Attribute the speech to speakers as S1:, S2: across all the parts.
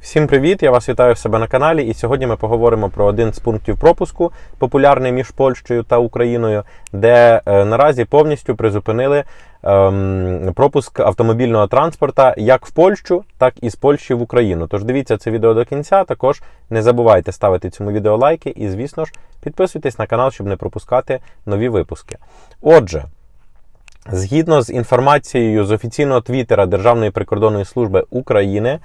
S1: Всім привіт! Я вас вітаю в себе на каналі. І сьогодні ми поговоримо про один з пунктів пропуску, популярний між Польщею та Україною, де е, наразі повністю призупинили ем, пропуск автомобільного транспорта як в Польщу, так і з Польщі в Україну. Тож дивіться це відео до кінця. Також не забувайте ставити цьому відео лайки і, звісно ж, підписуйтесь на канал, щоб не пропускати нові випуски. Отже. Згідно з інформацією з офіційного твіттера Державної прикордонної служби України, е,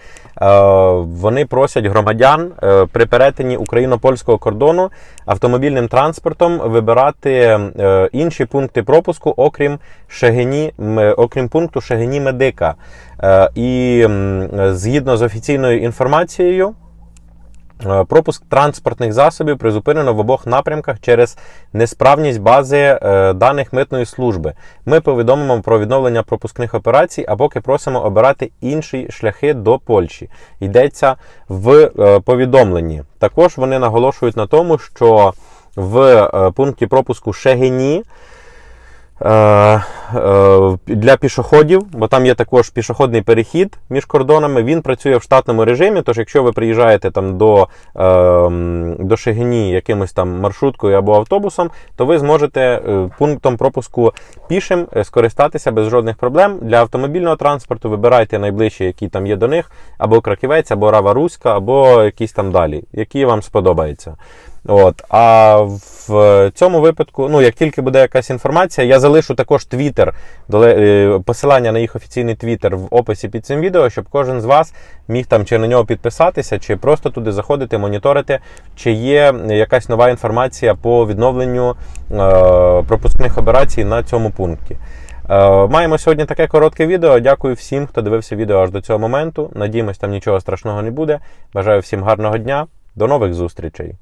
S1: вони просять громадян е, при перетині україно-польського кордону автомобільним транспортом вибирати е, інші пункти пропуску, окрім Шегині, м, окрім пункту Шегині Медика. І згідно з офіційною інформацією. Е, Пропуск транспортних засобів призупинено в обох напрямках через несправність бази е, даних митної служби. Ми повідомимо про відновлення пропускних операцій, а поки просимо обирати інші шляхи до Польщі. Йдеться в е, повідомленні. Також вони наголошують на тому, що в пункті пропуску Шегині. Е, е, для пішоходів, бо там є також пішохідний перехід між кордонами. Він працює в штатному режимі. Тож, якщо ви приїжджаєте там до, е, до Шегині якимось там маршруткою або автобусом, то ви зможете пунктом пропуску пішим скористатися без жодних проблем. Для автомобільного транспорту вибирайте найближчі, які там є до них, або Краківець, або Рава Руська, або якісь там далі, які вам сподобаються. От, а в цьому випадку, ну як тільки буде якась інформація, я залишу також твіттер, е, посилання на їх офіційний твіттер в описі під цим відео, щоб кожен з вас міг там чи на нього підписатися, чи просто туди заходити, моніторити, чи є якась нова інформація по відновленню е, пропускних операцій на цьому пункті. Е, Маємо сьогодні таке коротке відео. Дякую всім, хто дивився відео аж до цього моменту. Надіємось, там нічого страшного не буде. Бажаю всім гарного дня. До нових зустрічей!